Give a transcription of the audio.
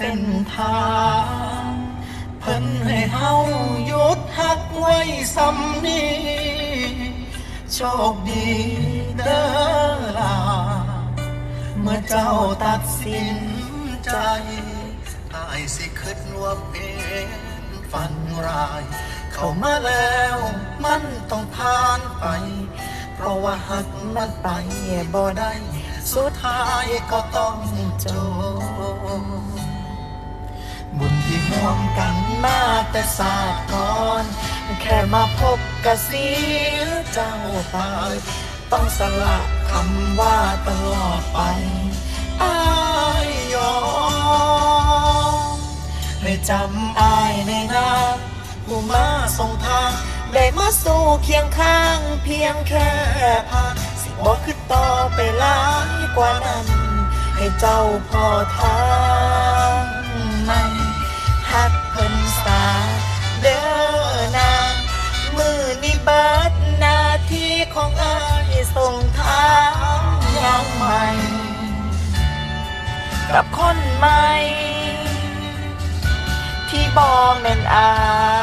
ส้นทางเพิ่นให้เฮาหยุดหักไว้สำนี้โชคดีเด้อล่ะเมื่อเจ้าตัดสินใจอายสิคิดว่าเป็นฝันร้าย เข้ามาแล้วมันต้องผ่านไป เพราะว่าหักมันไปบ่ได้ สุดท้ายก็ต้องจบ มกันมาแต่ศาสตร์ก่อน แค่มาพบกะเสียเจ้าไป ต้องสละคำว่าตลอดไปอายยอมให้จำอายในนาผู้มาส่งทางได้มาสู่เคียงข้างเพียงแค่ผ่านสิบอกคือต่อไปหลายกว่านั้น ให้เจ้าพอทาง ของอายส่งทางยังใหม่ กับคนใหม่ ที่บอแม่นอาย